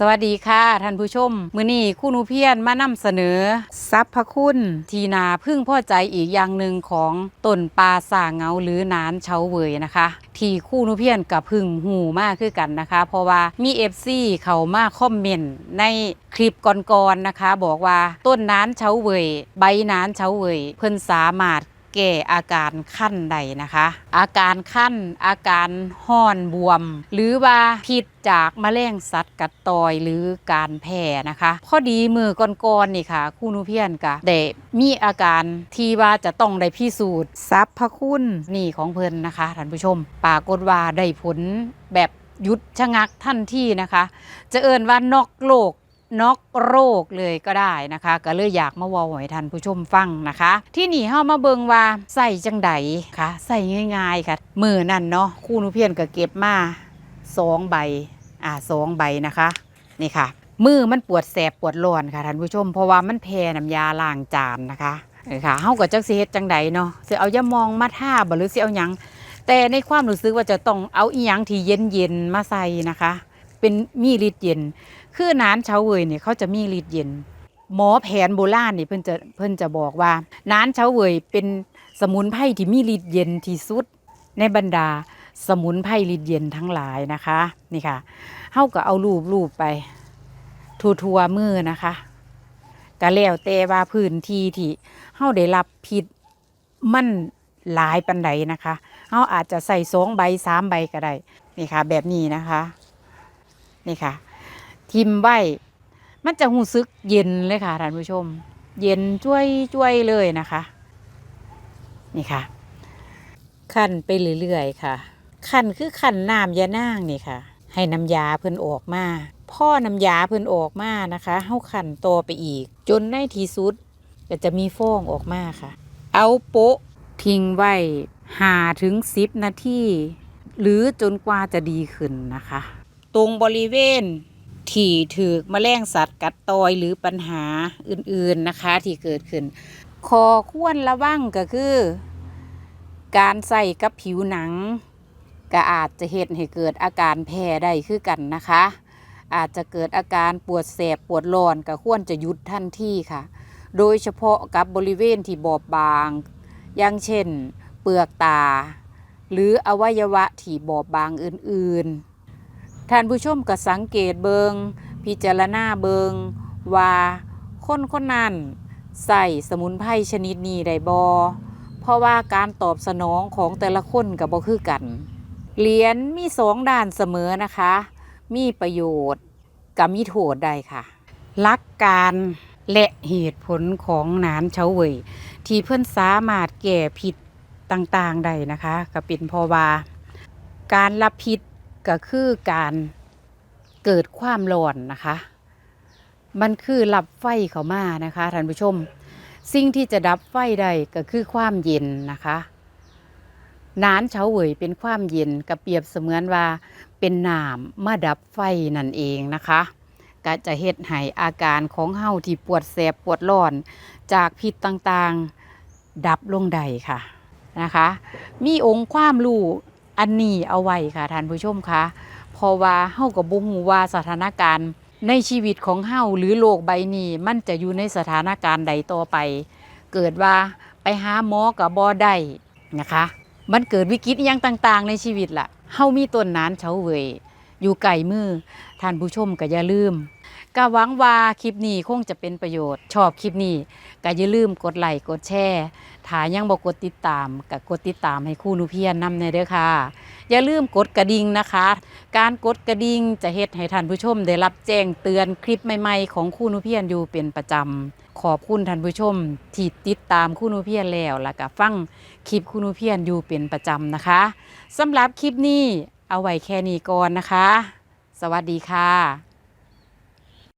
สวัสดีค่ะท่านผู้ชม มื้อนี้คุณอุเพียนมานำเสนอสรรพคุณ ที่นาพึ่งพอใจอีกอย่างหนึ่งของต้นปลาสาเงาหรือนานเฉาเวยนะคะ ที่คู่นุเพียนกับพึ่งหูมากคือกันนะคะ เพราะว่ามีเอฟซีเขามาคอมเมนต์ในคลิปก่อนๆนะคะ บอกว่าต้นนานเฉาเวย ใบนานเฉาเวย เพิ่นสามารถ แก้อาการขั้นใดนะคะ อาการขั้นอาการห้อนบวม หรือว่าพิษจากแมลงสัตว์กัดตอยหรือการแพ้นะคะพอดีมือก่อนๆนี่ค่ะคู่นุเพียนกะได้มีอาการที่ว่าจะต้องได้พิสูจน์ทรัพย์คุณนี่ของเพิ่นนะคะท่านผู้ชมปรากฏว่าได้ผลแบบยุดชะงักทันทีนะคะ จะเอินว่านอกโลก น็อกโรคเลยก็ได้นะคะ ก็เลยอยากมาวอให้ท่านผู้ชมฟังนะคะ ที่นี่เฮามาเบิงว่าใส่จังไดค่ะใส่ง่ายๆค่ะมือนั่นเนาะคู่นุเพียนก็เก็บมาสองใบอ่าสองใบนะคะนี่ค่ะ มือมันปวดแสบปวดร้อนค่ะท่านผู้ชม เพราะว่ามันแพ้น้ำยาล้างจานนะคะนี่ค่ะเฮาก็จักสิเฮ็ดจังไดเนาะสิเอายามองมาทาบ่หรือสิเอาหยังแต่ในความรู้สึกว่าจะต้องเอาอีหยังที่เย็นๆมาใส่นะคะ เป็นมีฤทธิ์เย็น คือน้านเฉาเวยเนี่ยเขาจะมีฤทธิ์เย็น หมอแผนโบราณนี่เพิ่นจะเพิ่นจะบอกว่าน้านเฉาเวยเป็นสมุนไพรที่มีฤทธิ์เย็นที่สุดในบรรดาสมุนไพรฤทธิ์เย็นทั้งหลายนะคะนี่ค่ะเฮาก็เอารูปรูปไปทั่วๆมือนะคะก็แล้วแต่ว่าพื้นที่ที่เฮาได้รับพิษมันหลายปันใดนะคะเฮาอาจจะใส่สองใบสามใบก็ได้นี่ค่ะ แบบนี้นะคะ นี่ค่ะ ทิมไว้มันจะหูซึกเย็นเลยค่ะท่านผู้ชม เย็นจ้วยจ้วยเลยนะคะ นี่ค่ะ ขั้นไปเรื่อยๆค่ะ ขั้นคือขั้นน้ำยานางนี่ค่ะ ให้น้ำยาเพิ่นออกมาพ่อน้ำยาเพิ่นออกมานะคะเฮาขั้นโตอไปอีก จนในที่สุดก็จะมีฟองออกมาค่ะ เอาโปะทิ้งไว้หาถึงสิบนาทีหรือจนกว่าจะดีขึ้นนะคะ ตรงบริเวณ ที่ถือแมลงสัตว์กัดตอยหรือปัญหาอื่นๆนะคะที่เกิดขึ้นคอควรระวังก็คือ การใส่กับผิวหนัง ก็อาจจะเหตุให้เกิดอาการแพ้ได้คือกันนะคะ อาจจะเกิดอาการปวดแสบปวดร้อนก็ควรจะหยุดทันทีค่ะ โดยเฉพาะกับบริเวณที่บอบบาง อย่างเช่น เปลือกตา หรืออวัยวะที่บอบบางอื่นๆ ท่านผู้ชมก็สังเกตเบิง พิจารณาเบิง ว่าคนคนนั้นใส่สมุนไพรชนิดนี้ได้บอเพราะว่าการตอบสนองของแต่ละคนกับบ่คือกัน เหรียญมีสองด้านเสมอนะคะ มีประโยชน์กับมีโทษได้ค่ะหลักการและเหตุผลของหนานเฉาเวยที่เพื่อนสามารถแก้ผิดต่างๆได้นะคะก็เป็นเพราะว่า การรับผิด ก็คือการเกิดความร้อนนะคะ มันคือรับไฟเข้ามานะคะท่านผู้ชม สิ่งที่จะดับไฟได้ก็คือความเย็นนะคะนานเฉาเหวยเป็นความเย็นก็เปรียบเสมือนว่าเป็นน้ำมาดับไฟนั่นเองนะคะก็จะเฮ็ดให้อาการของเฮาที่ปวดแสบปวดร้อน จากพิษต่างๆดับลงได้ค่ะนะคะ มีองค์ความรู้ อันนี้เอาไว้ค่ะท่านผู้ชมคะเพราะว่าเฮากับบุฮูว่าสถานการณ์ในชีวิตของเฮาหรือโลกใบนี้มันจะอยู่ในสถานการณ์ใดต่อไป เกิดว่าไปหาหมอกับบอได้นะคะ มันเกิดวิกฤตอหยังต่าง ๆ ในชีวิตล่ะเฮามีต้นนานเฉาเวย อยู่ไก่มือท่านผู้ชมก็อย่าลืมก็หวังว่าคลิปนี้คงจะเป็นประโยชน์ ชอบคลิปนี้ก็อย่าลืมกดไลค์กดแชร์ถ้ายังบ่กดติดตามก็กดติดตามให้คู่นูเพียนนำในเด้อค่ะ อย่าลืมกดกระดิ่งนะคะ การกดกระดิ่งจะเฮ็ดให้ท่านผู้ชมได้รับแจ้งเตือนคลิปใหม่ๆ ของคู่นูเพียนอยู่เป็นประจำขอบคุณท่านผู้ชมที่ติดตามคู่นูเพียนแล้วแล้วก็ฟังคลิปคู่นูเพียนอยู่เป็นประจำนะคะสำหรับคลิปนี้ เอาไว้แค่นี้ก่อนนะคะ สวัสดีค่ะ